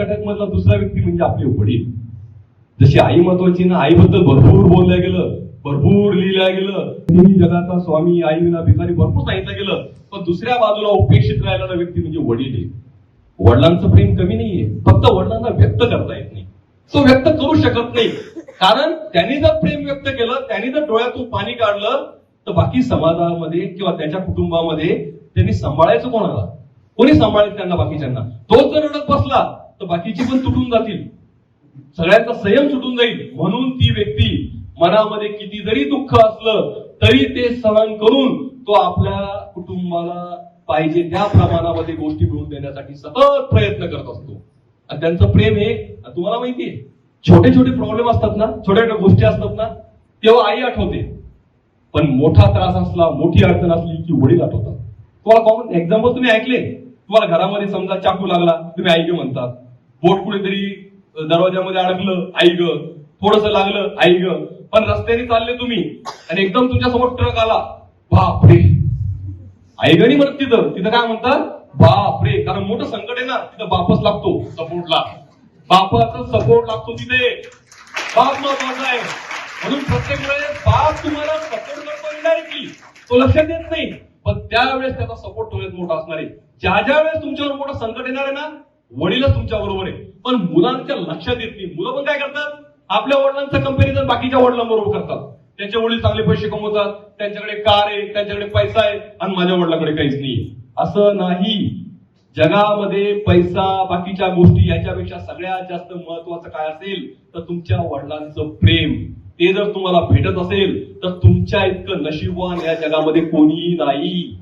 गटामधला दुसरा व्यक्ती म्हणजे आपले वडील. जशी आई महत्वाची ना आईबद्दल भरपूर बोललं गेलं भरपूर लिहिलं गेलं. नेहमी जगाचा स्वामी आई विना भिकारी भरपूर सांगितलं गेलं. पण दुसऱ्या बाजूला उपेक्षित राहिलेला व्यक्ती म्हणजे वडील आहे. वडिलांचं प्रेम कमी नाहीये. फक्त वडिलांना व्यक्त करता येत नाही. तो व्यक्त करू शकत नाही. कारण त्यांनी जर प्रेम व्यक्त केलं त्यांनी जर डोळ्यातून पाणी काढलं तर बाकी समाजामध्ये किंवा त्याच्या कुटुंबामध्ये त्यांनी सांभाळायचं कोणाला? कोणी सांभाळेल त्यांना बाकीच्यांना? तोच जर रडत बसला तर बाकीची पण तुटून जातील. सगळ्यांचा संयम सुटून जाईल. म्हणून ती व्यक्ती मनामध्ये किती जरी दुःख असलं तरी ते सहन करून तो आपल्या कुटुंबाला पाहिजे त्या प्रमाणामध्ये गोष्टी मिळवून देण्यासाठी सतत प्रयत्न करत असतो. आणि त्यांचं प्रेम हे तुम्हाला माहितीये छोटे छोटे प्रॉब्लेम असतात ना छोट्या छोट्या गोष्टी असतात ना तेव्हा आई आठवते. पण मोठा त्रास असला मोठी अडचण असली की वडील आठवतात. तुम्हाला कॉमन एक्झाम्पल तुम्ही ऐकले? तुम्हाला घरामध्ये समजा चाकू लागला तुम्ही आई म्हणतात. बोट कुठेतरी दरवाजामध्ये अडकलं आई ग. थोडस लागलं आई ग. पण रस्त्याने चालले तुम्ही आणि एकदम तुमच्यासमोर ट्रक आला. बापरे. आई गणी म्हणत तिथं. तिथं काय म्हणतात? बापरे. कारण मोठं संकट आहे ना तिथं बापच लागतो सपोर्टला बापाचा सपोर्ट लागतो तिथे. बाप महत्त्वाचा आहे. म्हणून प्रत्येक वेळेस बाप तुम्हाला सपोर्ट करतो इनडायरेक्टली तो लक्षात देत नाही. पण त्यावेळेस त्याचा सपोर्ट थोड्यात मोठा असणार आहे. ज्या ज्या वेळेस तुमच्यावर मोठं संकट येणार आहे ना वडीलच तुमच्या बरोबर आहे पण मुलांच्या लक्षात येत नाही. मुलं पण काय करतात? आपल्या वडिलांचं कंपॅरिझन बाकीच्या वडिलांबरोबर करतात. त्यांचे वडील चांगले पैसे कमवतात. त्यांच्याकडे कार आहे त्यांच्याकडे पैसा आहे आणि माझ्या वडिलांकडे काहीच नाही असं नाही. जगामध्ये पैसा बाकीच्या गोष्टी याच्यापेक्षा सगळ्यात जास्त महत्वाचं काय असेल तर तुमच्या वडिलांचं प्रेम. ते जर तुम्हाला भेटत असेल तर तुमच्या इतकं नशिबवान या जगामध्ये कोणीही नाही.